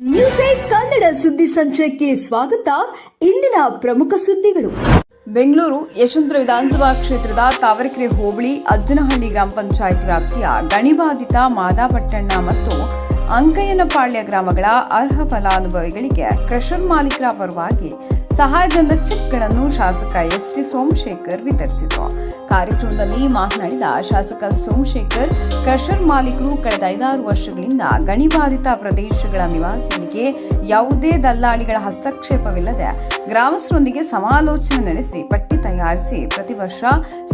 News Kannada ಸುದ್ದಿ ಸಂಚಯಕ್ಕೆ ಸ್ವಾಗತ. ಇಂದಿನ ಪ್ರಮುಖ ಸುದ್ದಿಗಳು. ಬೆಂಗಳೂರು ಯಶವಂತರ ವಿಧಾನಸಭಾ ಕ್ಷೇತ್ರದ ತಾವರೆಕೆರೆ ಹೋಬಳಿ ಅಜ್ಜನಹಳ್ಳಿ ಗ್ರಾಮ ಪಂಚಾಯತ್ ವ್ಯಾಪ್ತಿಯ ಗಣಿಬಾಧಿತ ಮಾದಾಪಟ್ಟಣ್ಣ ಮತ್ತು ಅಂಕಯ್ಯನಪಾಳ್ಯ ಗ್ರಾಮಗಳ ಅರ್ಹ ಫಲಾನುಭವಿಗಳಿಗೆ ಕ್ರಷರ್ ಮಾಲೀಕರ ಪರವಾಗಿ ಸಹಾಯಧನದ ಚೆಕ್ಗಳನ್ನು ಶಾಸಕ ಎಸ್ ಟಿ ಸೋಮಶೇಖರ್ ವಿತರಿಸಿದರು ಕಾರ್ಯಕ್ರಮದಲ್ಲಿ ಮಾತನಾಡಿದ ಶಾಸಕ ಸೋಮಶೇಖರ್ ಕ್ರಷರ್ ಮಾಲೀಕರು ಕಳೆದ ಐದಾರು ವರ್ಷಗಳಿಂದ ಗಣಿಬಾಧಿತ ಪ್ರದೇಶಗಳ ನಿವಾಸಿಗಳಿಗೆ ಯಾವುದೇ ದಲ್ಲಾಳಿಗಳ ಹಸ್ತಕ್ಷೇಪವಿಲ್ಲದೆ ಗ್ರಾಮಸ್ಥರೊಂದಿಗೆ ಸಮಾಲೋಚನೆ ನಡೆಸಿ ಪಟ್ಟಿ ತಯಾರಿಸಿ ಪ್ರತಿ ವರ್ಷ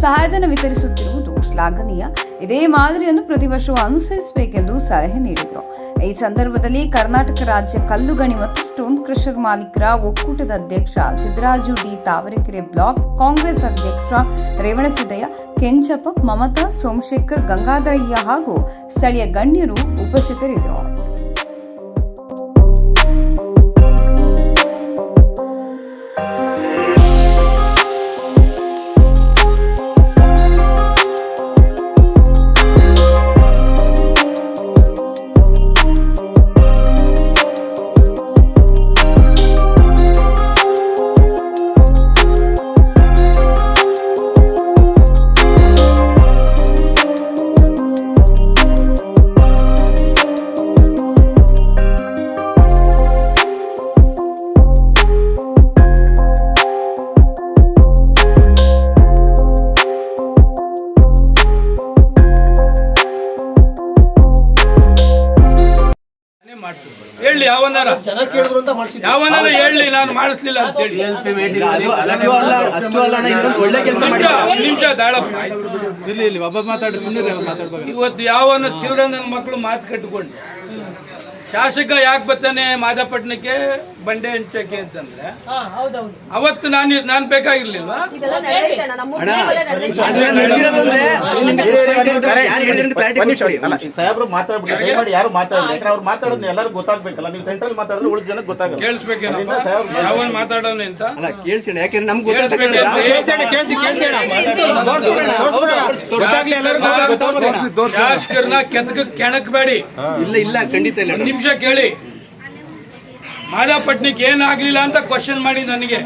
ಸಹಾಯಧನ ವಿತರಿಸುತ್ತಿರುವುದು ಶ್ಲಾಘನೀಯ. ಇದೇ ಮಾದರಿಯನ್ನು ಪ್ರತಿ ವರ್ಷವೂ ಅನುಸರಿಸಬೇಕೆಂದು ಸಲಹೆ ನೀಡಿದರು. ಈ ಸಂದರ್ಭದಲ್ಲಿ ಕರ್ನಾಟಕ ರಾಜ್ಯ ಕಲ್ಲು ಗಣಿ ಮತ್ತು ಸ್ಟೋನ್ ಕ್ರಷರ್ ಮಾಲೀಕರ ಒಕ್ಕೂಟದ ಅಧ್ಯಕ್ಷ ಸಿದ್ದರಾಜು ಡಿ ತಾವರೆಕೆರೆ ಬ್ಲಾಕ್ ಕಾಂಗ್ರೆಸ್ ಅಧ್ಯಕ್ಷ ರೇವಣಸಿದ್ದಯ್ಯ, ಕೆಂಚಪ್ಪ, ಮಮತಾ, ಸೋಮಶೇಖರ್, ಗಂಗಾಧರಯ್ಯ ಹಾಗೂ ಸ್ಥಳೀಯ ಗಣ್ಯರು ಉಪಸ್ಥಿತರಿದ್ದರು. ಕೇಳಿದ್ರು ಹೇಳಲಿ ಹೇಳಿ ನಾನು ಮಾಡಿಸ್ಲಿಲ್ಲ ಅಂತ ಹೇಳಿ. ಅದು ಅಷ್ಟು ಅಲ್ಲ ಅಷ್ಟು ಅಲ್ಲ ಅಣ್ಣ ಇನ್ನೊಂದು ಒಳ್ಳೆ ಕೆಲಸ ಮಾಡಿ ಒಂದ್ ನಿಮಿಷ ದಾಳಪ್ಪ ಇಲ್ಲಿ ಇಲ್ಲಿ ಒಬ್ಬ ಮಾತಾಡಿ ಸುಮ್ಮನೆ ಮಾತಾಡ್ಬೇಕು. ಇವತ್ತು ಯಾವನ ನನ್ನ ಮಕ್ಕಳು ಮಾತು ಕಟ್ಟಿಕೊಂಡು ಶಾಸಕ ಯಾಕೆ ಬರ್ತಾನೆ ಮಾದಪಟ್ಟಣಕ್ಕೆ ಬಂಡೆ ಹಂಚಕ್ಕೆ ಅಂತಂದ್ರೆ ಅವತ್ತು ನಾನು ನಾನು ಬೇಕಾಗಿರ್ಲಿಲ್ವಾ ಸಾಹೇಬ್ರು ಮಾತಾಡ್ಬಿಟ್ಟು ದಯಮಾಡಿ ಯಾರು ಮಾತಾಡಲ್ಲ ಯಾಕಂದ್ರೆ ಅವ್ರು ಮಾತಾಡೋದು ಎಲ್ಲರೂ ಗೊತ್ತಾಗ್ಬೇಕಲ್ಲ ನೀವು ಸೆಂಟ್ರಲ್ ಮಾತಾಡಿದ್ರೆ ಉಳಿದ ಜನಕ್ಕೆ ಗೊತ್ತಾಗಲ್ಲ ಕೇಳಿಸ್ಬೇಕೇನು ಮಾತಾಡೋನೆ ಅಂತ ಕೇಳಿಸಿ ಯಾಕೆಂದ್ರೆ ನಮ್ಗೆ ಶಾಸಕರನ್ನ ಕೆತ್ತಕ ಕೆಣಕ್ಬೇಡಿ ಇಲ್ಲ ಇಲ್ಲ ಖಂಡಿತ ಇಲ್ಲ ನಿಮಿಷ ಕೇಳಿ. ಮಾದಾಪಟ್ನಕ್ಕೆ ಏನಾಗ್ಲಿಲ್ಲ ಅಂತ ಕ್ವಶನ್ ಮಾಡಿ ನನಗೆ.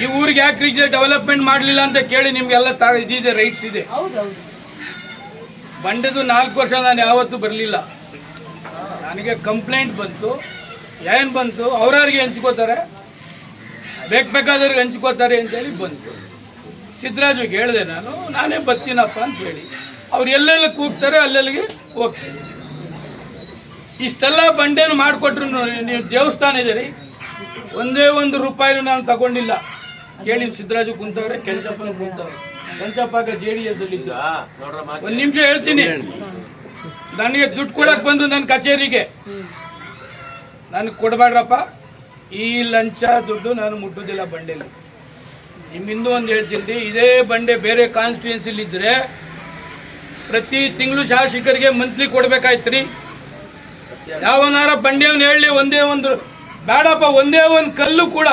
ಈ ಊರಿಗೆ ಯಾಕೆ ಡೆವಲಪ್ಮೆಂಟ್ ಮಾಡಲಿಲ್ಲ ಅಂತ ಕೇಳಿ ನಿಮ್ಗೆಲ್ಲ ಇದೆ ಇದಿದೆ ರೈಟ್ಸ್ ಇದೆ. ಬಂಡದು ನಾಲ್ಕು ವರ್ಷ ನಾನು ಯಾವತ್ತೂ ಬರಲಿಲ್ಲ. ನನಗೆ ಕಂಪ್ಲೇಂಟ್ ಬಂತು. ಏನು ಬಂತು? ಅವ್ರವ್ರಿಗೆ ಹಂಚ್ಕೋತಾರೆ. ಬೇಕು ಬೇಕಾದವ್ರಿಗೆ ಹಂಚ್ಕೋತಾರೆ ಅಂತೇಳಿ ಬಂತು. ಸಿದ್ದರಾಜುಗೆ ಹೇಳಿದೆ ನಾನು, ನಾನೇ ಬರ್ತೀನಪ್ಪ ಅಂತ ಹೇಳಿ. ಅವ್ರು ಎಲ್ಲೆಲ್ಲಿ ಕೂಗ್ತಾರೆ, ಅಲ್ಲೆಲ್ಲಿಗೆ ಹೋಗ್ತೀನಿ ಇಷ್ಟೆಲ್ಲ ಬಂಡೆನು ಮಾಡಿಕೊಟ್ರು ನೀವು ದೇವಸ್ಥಾನ ಇದೆ ರೀ. ಒಂದೇ ಒಂದು ರೂಪಾಯಿನೂ ನಾನು ತಗೊಂಡಿಲ್ಲ. ಕೇಳಿ ಸಿದ್ದರಾಜು ಕುಂತವ್ರೆ, ಕೆಂಚಪ್ಪನ ಕುಂತವ್ರೆ. ಕೆಂಚಪ್ಪಾಗ ಜೆ ಡಿ ಎಸ್ ಅಲ್ಲಿ ಒಂದು ನಿಮಿಷ ಹೇಳ್ತೀನಿ. ನನಗೆ ದುಡ್ಡು ಕೊಡಕ್ ಬಂದು ನನ್ನ ಕಚೇರಿಗೆ. ನನಗೆ ಕೊಡಬೇಡ್ರಪ್ಪ. ಈ ಲಂಚ ದುಡ್ಡು ನಾನು ಮುಟ್ಟುದಿಲ್ಲ ಬಂಡೆಲಿ. ನಿಮ್ಮಿಂದ ಒಂದು ಹೇಳ್ತೀನಿ. ಇದೇ ಬಂಡೆ ಬೇರೆ ಕಾನ್ಸ್ಟಿಟ್ಯೂನ್ಸಿಲಿದ್ದರೆ ಪ್ರತಿ ತಿಂಗಳು ಶಾಸಕರಿಗೆ ಮಂತ್ಲಿ ಕೊಡಬೇಕಾಯ್ತು ರೀ ಯಾವನಾರ ಬಂಡೆಯವನು ಹೇಳಿ ಒಂದೇ ಒಂದು ಬೇಡಪ್ಪ ಒಂದೇ ಒಂದು ಕಲ್ಲು ಕೂಡ.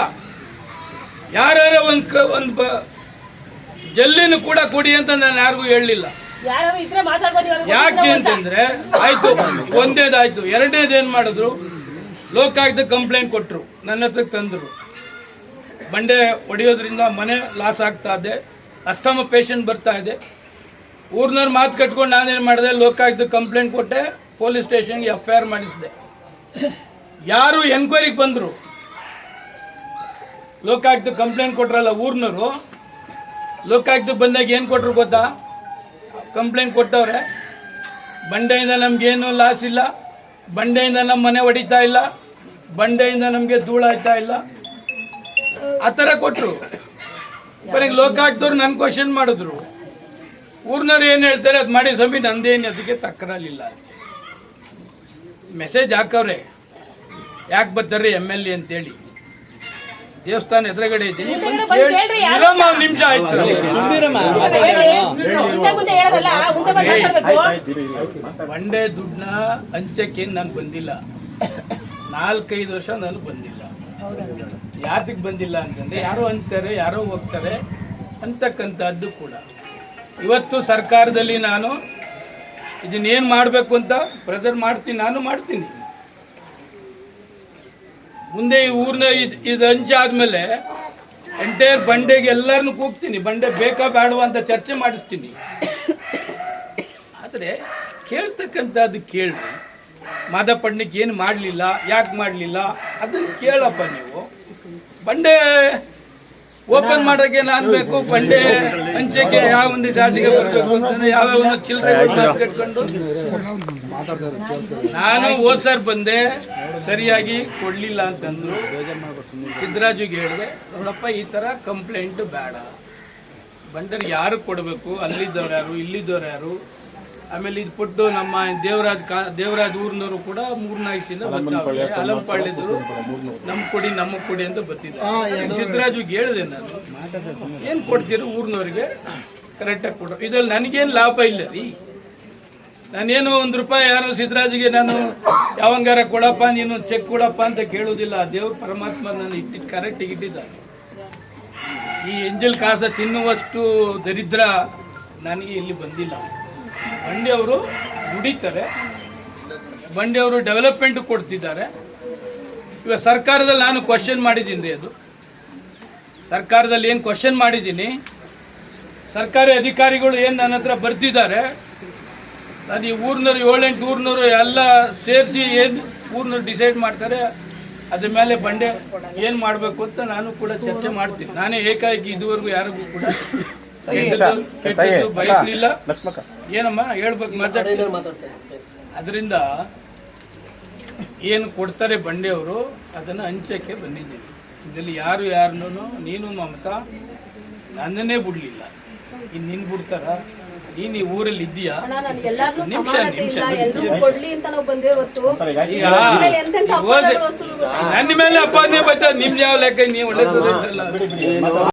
ಯಾರ್ಯಾರ ಒಂದು ಕ ಒಂದು ಜಲ್ಲಿನ ಕೂಡ ಕೊಡಿ ಅಂತ ನಾನು ಯಾರಿಗೂ ಹೇಳಲಿಲ್ಲ. ಯಾಕೆ ಅಂತಂದ್ರೆ ಆಯ್ತು ಒಂದೇದಾಯ್ತು. ಎರಡನೇದು ಏನ್ ಮಾಡಿದ್ರು? ಲೋಕಾಯುಕ್ತ ಕಂಪ್ಲೇಂಟ್ ಕೊಟ್ಟರು ನನ್ನ ಹತ್ರ ತಂದರು. ಬಂಡೆ ಹೊಡೆಯೋದ್ರಿಂದ ಮನೆ ಲಾಸ್ ಆಗ್ತಾ ಇದೆ. ಅಸ್ತಮ ಪೇಷಂಟ್ ಬರ್ತಾ ಇದೆ. ಊರ್ನವ್ರು ಮಾತು ಕಟ್ಕೊಂಡು ನಾನೇನು ಮಾಡಿದೆ? ಲೋಕಾಯುಕ್ತ ಕಂಪ್ಲೇಂಟ್ ಕೊಟ್ಟೆ. ಪೊಲೀಸ್ ಸ್ಟೇಷನ್ಗೆ ಎಫ್ ಐ ಆರ್ ಮಾಡಿಸಿದೆ. ಯಾರು ಎನ್ಕ್ವೈರಿಗೆ ಬಂದರು? ಲೋಕಾಯುಕ್ತ ಕಂಪ್ಲೇಂಟ್ ಕೊಟ್ರಲ್ಲ ಊರ್ನವರು? ಲೋಕಾಯುಕ್ತ ಬಂದಾಗ ಏನು ಕೊಟ್ರು ಗೊತ್ತಾ? ಕಂಪ್ಲೇಂಟ್ ಕೊಟ್ಟವ್ರೆ. ಬಂಡೆಯಿಂದ ನಮ್ಗೇನು ಲಾಸ್ ಇಲ್ಲ. ಬಂಡೆಯಿಂದ ನಮ್ಮ ಮನೆ ಹೊಡಿತಾ ಇಲ್ಲ. ಬಂಡೆಯಿಂದ ನಮಗೆ ಧೂಳಾಯ್ತಾ ಇಲ್ಲ. ಆ ಥರ ಕೊಟ್ಟರು ಕೊನೆಗೆ ಲೋಕಾಯುಕ್ತವ್ರು ನನ್ನ ಕ್ವಶನ್ ಮಾಡಿದ್ರು. ಊರ್ನವ್ರು ಏನು ಹೇಳ್ತಾರೆ? ಅದು ಮಾಡಿ ಸ್ವಾಮಿ, ನಂದೇನು ಅದಕ್ಕೆ ತಕರಾಲಿಲ್ಲ ಮೆಸೇಜ್ ಹಾಕವ್ರೆ. ಯಾಕೆ ಬರ್ತಾರೆ ಎಂ ಎಲ್ ಎ ಅಂತೇಳಿ. ದೇವಸ್ಥಾನ ಎದುರುಗಡೆ ಇದ್ದೀನಿ. ನಿಮಿಷ ಆಯ್ತು. ಬಂಡೆ ದುಡ್ಡನ್ನ ಹಂಚಕ್ಕೆ ನಾನು ಬಂದಿಲ್ಲ. ನಾಲ್ಕೈದು ವರ್ಷ ನಾನು ಬಂದಿಲ್ಲ. ಯಾತಕ್ಕೆ ಬಂದಿಲ್ಲ ಅಂತಂದ್ರೆ ಯಾರೋ ಅಂತಾರೆ ಯಾರೋ ಹೋಗ್ತಾರೆ ಅಂತಕ್ಕಂಥದ್ದು ಕೂಡ. ಇವತ್ತು ಸರ್ಕಾರದಲ್ಲಿ ನಾನು ಇದನ್ನೇನು ಮಾಡಬೇಕು ಅಂತ ಬ್ರದರ್ ಮಾಡ್ತೀನಿ, ನಾನು ಮಾಡ್ತೀನಿ. ಮುಂದೆ ಈ ಊರಿನ ಇದು ಇದು ಆದಮೇಲೆ ಎಂಟೈರ್ ಬಂಡೆಗೆ ಎಲ್ಲರನ್ನು ಕೂಗ್ತೀನಿ. ಬಂಡೆ ಬೇಕಾ ಬೇಡವಾ ಅಂತ ಚರ್ಚೆ ಮಾಡಿಸ್ತೀನಿ. ಆದರೆ ಕೇಳ್ತಕ್ಕಂಥದ್ದು ಕೇಳಿ. ಮಾದಪ್ಪಣ್ಣಕ್ಕೆ ಏನು ಮಾಡಲಿಲ್ಲ, ಯಾಕೆ ಮಾಡಲಿಲ್ಲ, ಅದನ್ನು ಕೇಳಪ್ಪ ನೀವು. ಬಂಡೆ ಓಪನ್ ಮಾಡೋಕೆ ನಾನು ಬೇಕು ಬಂಡೆ ಹಂಚಕ್ಕೆ ಯಾವ ಒಂದು ಶಾಸಕ ಬರಬೇಕು ಅಂತ ಯಾವ ಒಂದು ಚಿಲ್ಲರೆ ಕಟ್ಕೊಂಡು. ನಾನು ಹೋದ್ ಸರ್ ಬಂದೆ ಸರಿಯಾಗಿ ಕೊಡ್ಲಿಲ್ಲ ಅಂತಂದ್ರು. ಸಿದ್ದರಾಜುಗೆ ಹೇಳಿದೆ ನೋಡಪ್ಪ ಈ ತರ ಕಂಪ್ಲೇಂಟ್ ಬೇಡ. ಬಂದರೆ ಯಾರು ಕೊಡಬೇಕು? ಅಲ್ಲಿದ್ದವ್ರು ಯಾರು ಇಲ್ಲಿದ್ದವ್ರು ಯಾರು? ಆಮೇಲೆ ಇದು ಪುಟ್ಟು ನಮ್ಮ ದೇವರಾಜ್ ಕಾ ದೇವರಾಜ್ ಊರಿನವರು ಕೂಡ ಮೂರ್ನಾಗಿಸಿಂದ ದಿನ ಬರ್ತಾವ್ರೆ ಅಲಂಪಾಳ್ಯದವರು ನಮ್ಮ ಕೊಡಿ ನಮ್ಮ ಕೊಡಿ ಅಂತ ಬರ್ತಿದ್ದಾರೆ. ಸಿದ್ದರಾಜುಗೆ ಹೇಳಿದೆ ನಾನು. ಏನು ಕೊಡ್ತೀರಿ ಊರಿನವ್ರಿಗೆ? ಕರೆಕ್ಟಾಗಿ ಕೊಡು. ಇದ್ರಲ್ಲಿ ನನಗೇನು ಲಾಭ ಇಲ್ಲ ರೀ. ನಾನೇನು ಒಂದು ರೂಪಾಯಿ ಯಾರು ಸಿದ್ದರಾಜಿಗೆ ನಾನು ಯಾವಂಗಾರ ಕೊಡಪ್ಪ ನೀನು ಚೆಕ್ ಕೊಡಪ್ಪ ಅಂತ ಕೇಳೋದಿಲ್ಲ ದೇವ್ರ ಪರಮಾತ್ಮ ನಾನು ಇಟ್ಟಿದ್ದು ಕರೆಕ್ಟಿಗೆ ಇಟ್ಟಿದ್ದ ಈ ಎಂಜಲ್ ಕಾಸ ತಿನ್ನುವಷ್ಟು ದರಿದ್ರ ನನಗೆ ಇಲ್ಲಿ ಬಂದಿಲ್ಲ. ಬಂಡೆಯವರು ದುಡಿತಾರೆ. ಬಂಡೆಯವರು ಡೆವಲಪ್ಮೆಂಟ್ ಕೊಡ್ತಿದ್ದಾರೆ. ಇವಾಗ ಸರ್ಕಾರದಲ್ಲಿ ನಾನು ಕ್ವಶನ್ ಮಾಡಿದ್ದೀನಿ ರೀ ಅದು. ಸರ್ಕಾರದಲ್ಲಿ ಏನು ಕ್ವಶನ್ ಮಾಡಿದ್ದೀನಿ? ಸರ್ಕಾರಿ ಅಧಿಕಾರಿಗಳು ಏನು ನನ್ನ ಹತ್ರ ಬರ್ತಿದ್ದಾರೆ? ಅದು ಈ ಊರಿನವ್ರು ಏಳೆಂಟು ಊರಿನವರು ಎಲ್ಲ ಸೇರಿಸಿ ಏನು ಊರಿನವ್ರು ಡಿಸೈಡ್ ಮಾಡ್ತಾರೆ? ಅದ್ರ ಮೇಲೆ ಬಂಡೆ ಏನು ಮಾಡಬೇಕು ಅಂತ ನಾನು ಕೂಡ ಚರ್ಚೆ ಮಾಡ್ತೀನಿ. ನಾನೇ ಏಕಾಏಕಿ ಇದುವರೆಗೂ ಯಾರಿಗೂ ಕೂಡ ಲಕ್ಷ್ಮಕ್ಕ. ಏನಮ್ಮ ಹೇಳ್ಬೇಕು ಅದರಿಂದ ಏನು ಕೊಡ್ತಾರೆ ಬಂಡೆಯವರು ಅದನ್ನು ಹಂಚಕ್ಕೆ ಬಂದಿದ್ದೀನಿ ಇದರಲ್ಲಿ ಯಾರು ಯಾರನ್ನೂ ನೀನು ಮಮತಾ ನನ್ನನ್ನೇ ಬಿಡ್ಲಿಲ್ಲ. ಇನ್ನು ನಿನ್ ಬಿಡ್ತಾರ? ನೀನ್ ಈ ಊರಲ್ಲಿ ಇದ್ದೀಯಾ? ಎಲ್ಲಾರ್ನೂ ನಿಮಿಷ? ನನ್ನ ಮೇಲೆ ಅಪ್ಪಾದನೆ ಬರ್ತದೆ ನಿಮ್ದು ಯಾವ ಲೆಕ್ಕ ನೀವು ಒಳ್ಳೆ